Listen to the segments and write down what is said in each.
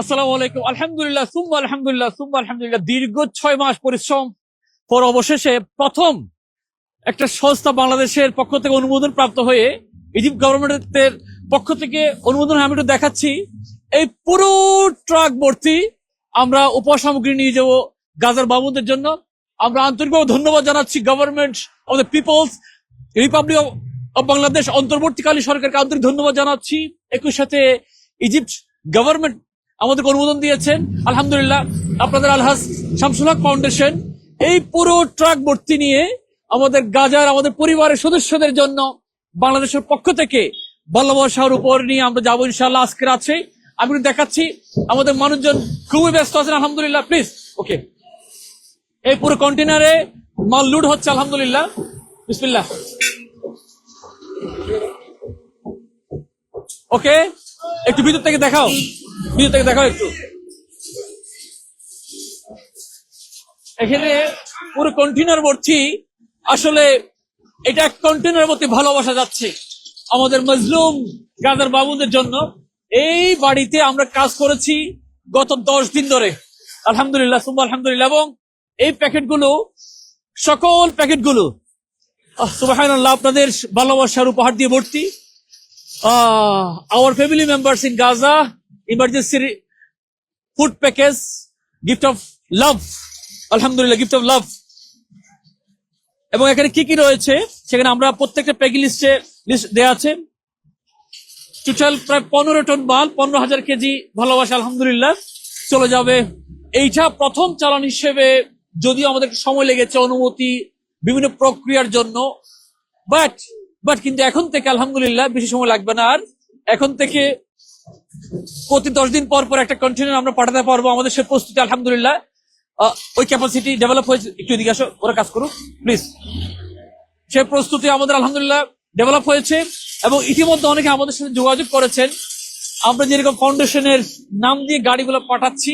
আসসালামু আলাইকুম। আলহামদুলিল্লাহ, সুম্মা আলহামদুলিল্লাহ সুম্মা, আলহামদুলিল্লাহ। দীর্ঘ ছয় মাস পরিশ্রম পর অবশেষে প্রথম একটা সংস্থা বাংলাদেশের পক্ষ থেকে অনুমোদন প্রাপ্ত হয়ে ইজিপ্ট গভর্নমেন্টের পক্ষ থেকে অনুমোদন আমি একটু দেখাচ্ছি। এই পুরো ট্রাক ভর্তি আমরা উপসামগ্রী নিয়ে যাব গাজার বাবুদের জন্য। আমরা আন্তরিকভাবে ধন্যবাদ জানাচ্ছি government of the people's republic of Bangladesh অন্তর্বর্তীকালীন সরকারকে আন্তরিক ধন্যবাদ জানাচ্ছি। একই সাথে ইজিপ্ট গভর্নমেন্ট আমাদেরকে অনুমোদন দিয়েছেন। আলহামদুলিল্লাহ, আপনাদের আলহাজ শামসুল হক ফাউন্ডেশন। এই পুরো ট্রাক ভর্তি নিয়ে আমাদের গাজার আমাদের পরিবারের সদস্যদের জন্য বাংলাদেশের পক্ষ থেকে ভালোবাসার উপর নিয়ে আমরা যাব ইনশাল্লাহ আজকের আছে আমি দেখাচ্ছি, আমাদের মানুষজন খুবই ব্যস্ত আছেন, আলহামদুলিল্লাহ প্লিজ ওকে এই পুরো কন্টেনারে মাল লুট হচ্ছে, আলহামদুলিল্লাহ। বিসমিল্লাহ। ওকে একটু ভিতর থেকে দেখাও। ভিতর থেকে একটু। এখানে পুরো কন্টেনার ভর্তি। আসলে এটা কন্টেনার ভর্তি ভালোবাসা যাচ্ছে আমাদের মজলুম গাদার বাবুদের জন্য। এই বাড়িতে আমরা কাজ করেছি গত দশ দিন ধরে। আলহামদুলিল্লাহ সুম্মা আলহামদুলিল্লাহ। এবং এই প্যাকেটগুলো সকল প্যাকেটগুলো সুবাহ আপনাদের ভালোবাসার উপহার দিয়ে ভর্তি। uh, family family members in Emergency food package, gift of love. আলহামদুলিল্লাহ গিফট অফ লাভ এবং এখানে কি কি রয়েছে? সেখানে আমরা প্রত্যেকটা প্যাকি লিস্টে লিস্ট দেওয়া আছে। টোটাল প্রায় পনেরো টন মাল পনেরো হাজার কেজি ভালোবাসা, আলহামদুলিল্লাহ। চলে যাবে। এইটা প্রথম চালান হিসেবে যদিও আমাদের সময় লেগেছে অনুমতি, বিভিন্ন প্রক্রিয়ার জন্য। বাট বাট কিন্তু এখন থেকে, আলহামদুলিল্লাহ, বেশি সময় লাগবে না। আর এখন থেকে প্রতি দশ দিন পর পর একটা কন্টেনার আমরা পাঠাতে পারব আমাদের সে প্রস্তুতি, আলহামদুলিল্লাহ। ওই ক্যাপাসিটি ডেভেলপ হয়েছে। একটু এদিকে আসো, ওরা কাজ করুক প্লিজ সে প্রস্তুতি আমাদের আলহামদুলিল্লাহ ডেভেলপ হয়েছে এবং ইতিমধ্যে অনেকে আমাদের সাথে যোগাযোগ করেছেন। আমরা যেরকম ফাউন্ডেশনের নাম দিয়ে গাড়িগুলো পাঠাচ্ছি,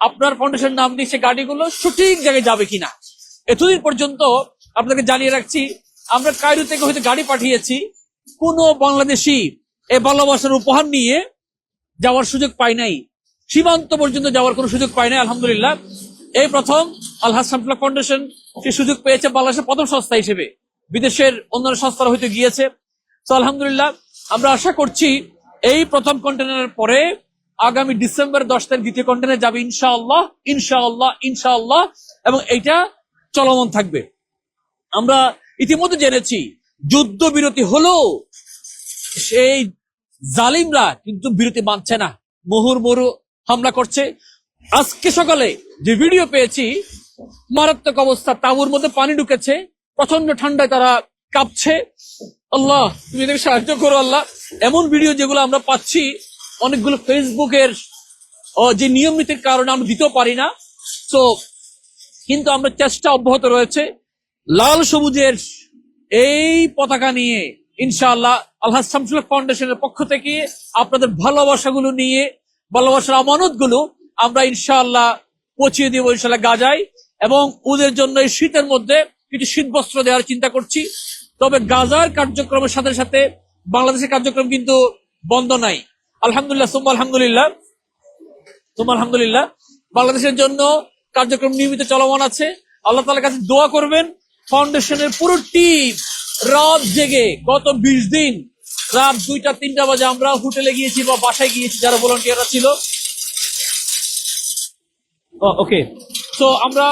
আপনার ফাউন্ডেশন নাম দিয়ে সে গাড়িগুলো সঠিক জায়গায় যাবে কিনা। এতদিন পর্যন্ত আপনাকে জানিয়ে রাখছি, আমরা কায়রো থেকে হয়তো গাড়ি পাঠিয়েছি। কোন বাংলাদেশি এ ভালোবাসার উপহার নিয়ে যাওয়ার সুযোগ পাই নাই। সীমান্ত পর্যন্ত যাওয়ার কোনো সুযোগ পাই নাই, আলহামদুলিল্লাহ। এই প্রথম আলহাজ ফাউন্ডেশন সে সুযোগ পেয়েছে বাংলাদেশের প্রথম সংস্থা হিসেবে। বিদেশের অন্যান্য সংস্থারা হয়তো গিয়েছে। তো আলহামদুলিল্লাহ, আমরা আশা করছি এই প্রথম কন্টেনারের পরে আগামী ডিসেম্বর দশ তারিখ দ্বিতীয় কন্টেনার যাবে ইনশাআল্লাহ ইনশাআল্লাহ ইনশাআল্লাহ, এবং এইটা চলমান থাকবে। আমরা ইতিমধ্যে জেনেছি যুদ্ধ বিরতি হলো সেই জালিমরা কিন্তু বিরতি মানছে না। মুহুর মুহু হামলা করছে। আজকে সকালে যে ভিডিও পেয়েছি, মারাত্মক অবস্থা। তাবুর মধ্যে পানি ঢুকেছে। প্রচণ্ড ঠান্ডায় তারা কাঁপছে। আল্লাহ, তুমি এদেরকে সাহায্য করো আল্লাহ। এমন ভিডিও যেগুলো আমরা পাচ্ছি, অনেকগুলো ফেসবুকের যে নিয়ম নীতির কারণে আমরা দিতেও পারি না। তো, কিন্তু আমরা চেষ্টা অব্যাহত রয়েছে। লাল সবুজের এই পতাকা নিয়ে ইনশাআল্লাহ আল্লাহ শামসুল ফাউন্ডেশনের পক্ষ থেকে আপনাদের ভালোবাসাগুলো নিয়ে, ভালোবাসার আমানতগুলো আমরা ইনশাআল্লাহ পৌঁছিয়ে দিব ইনশাআল্লাহ গাজায় এবং ওদের জন্য এই শীতের মধ্যে কিছু শীত বস্ত্র দেওয়ার চিন্তা করছি। তবে গাজার কার্যক্রমের সাথে সাথে বাংলাদেশের কার্যক্রম কিন্তু বন্ধ নাই। আলহামদুলিল্লাহ, সুম্মা আলহামদুলিল্লাহ তুম আলহামদুলিল্লাহ। বাংলাদেশের জন্য কার্যক্রম নিয়মিত চলমান আছে। আল্লাহ তালার কাছে দোয়া করবেন, ফাউন্ডেশনের পুরো টিম রাত জেগে গত বিশ দিন, রাত দুইটা, তিনটা বাজে আমরা হোটেলে গিয়েছি বা বাসায় গিয়েছি, যারা ভলান্টিয়াররা ছিল। ওকে তো আমরা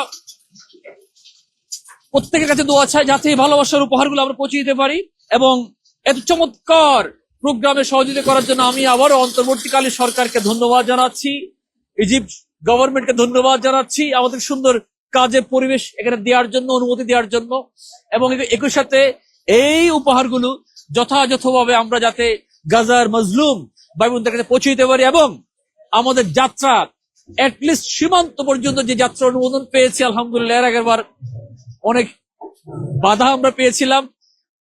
প্রত্যেকের কাছে দোয়া চাই যাতে এই ভালোবাসার উপহারগুলো আমরা পৌঁছে দিতে পারি এবং এত চমৎকার প্রোগ্রামে সহযোগিতা করার জন্য আমি আবারও অন্তর্বর্তীকালীন সরকারকে ধন্যবাদ জানাচ্ছি ইজিপ্ট গভর্নমেন্টকে ধন্যবাদ জানাচ্ছি, আমাদের সুন্দর কাজে পরিবেশ এখানে দেওয়ার জন্য, অনুমতি দেওয়ার জন্য এবং একই সাথে এই উপহারগুলো যথাযথভাবে আমরা যাতে গাজার মজলুম ভাই বোনদের কাছে পৌঁছে পারি এবং আমাদের যাত্রা অ্যাটলিস্ট সীমান্ত পর্যন্ত যে যাত্রা অনুমোদন পেয়েছি, আলহামদুলিল্লাহ, এর আগের বার অনেক বাধা আমরা পেয়েছিলাম।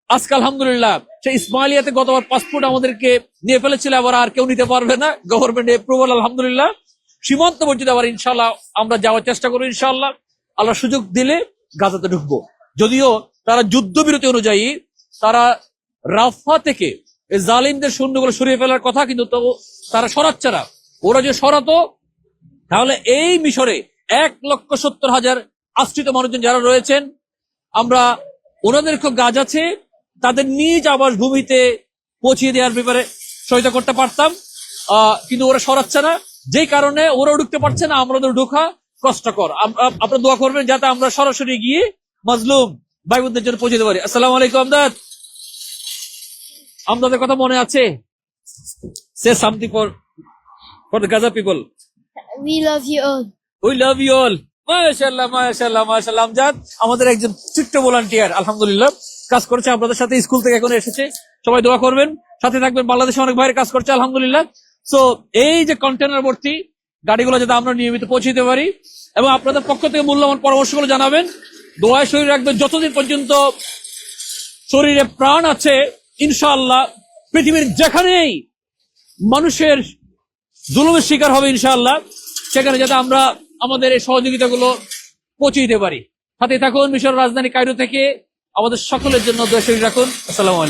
আজকে আলহামদুলিল্লাহ সেই ইসমাইলিয়াতে গতবার পাসপোর্ট আমাদেরকে নিয়ে ফেলেছিল, আবার আর কেউ নিতে পারবে না। গভর্নমেন্ট এপ্রুভাল আলহামদুলিল্লাহ। সীমান্ত পর্যন্ত আবার ইনশাল্লাহ আমরা যাওয়ার চেষ্টা করব ইনশাল্লাহ আল্লাহ সুযোগ দিলে গাজাতে ঢুকবো। যদিও তারা যুদ্ধবিরতি অনুযায়ী তারা রাফা থেকে জালিমদের সৈন্যগুলো সরিয়ে ফেলার কথা, কিন্তু তারা সরাচ্ছে না। ওরা যে সরাতো, তাহলে এই মিশরে এক লক্ষ সত্তর হাজার আশ্রিত মানুষজন যারা রয়েছেন, আমরা ওনাদের খুব গাছ আছে, তাদের নিজ আবাস ভূমিতে পৌঁছিয়ে দেওয়ার ব্যাপারে সহায়তা করতে পারতাম। কিন্তু ওরা সরাচ্ছে না। যেই কারণে ওরা ঢুকতে পারছে না আমরা ওদের ঢোকা কষ্টকর। আপনারা দোয়া করবেন যাতে আমরা সরাসরি গিয়ে মাজলুম ভাই বোনদের জন্য পৌঁছে দিতে পারি। আসসালামু আলাইকুম আমদাদ। আমদাদের কথা মনে আছে? সে something for for the Gaza people We love you all. We love you all মাশাআল্লাহ মাশাআল্লাহ মাশাআল্লাহ আমজাদ। আমাদের একজন ছোট্ট ভলান্টিয়ার আলহামদুলিল্লাহ কাজ করছে। আপনাদের সাথে স্কুল থেকে এখন এসেছে। সবাই দোয়া করবেন। সাথে থাকবেন। বাংলাদেশে অনেক ভাইয়ের কাজ করছে আলহামদুলিল্লাহ। সো এই যে কন্টেনার ভর্তি গাড়িগুলো যাতে আমরা নিয়মিত পৌঁছে দিতে পারি এবং আপনাদের পক্ষ থেকে মূল্যবান পরামর্শগুলো জানাবেন দোয়ায় শরীর রাখবেন। যতদিন পর্যন্ত শরীরে প্রাণ আছে, ইনশাআল্লাহ পৃথিবীর যেখানেই মানুষের জুলুমের শিকার হবে ইনশাআল্লাহ, সেখানে যাতে আমরা আমাদের এই সহযোগিতাগুলো পৌঁছে দিতে পারি। সাথে থাকুন মিশর রাজধানী কায়রো থেকে। আমাদের সকলের জন্য দোয়া শরীর রাখুন। আসসালামু আলাইকুম।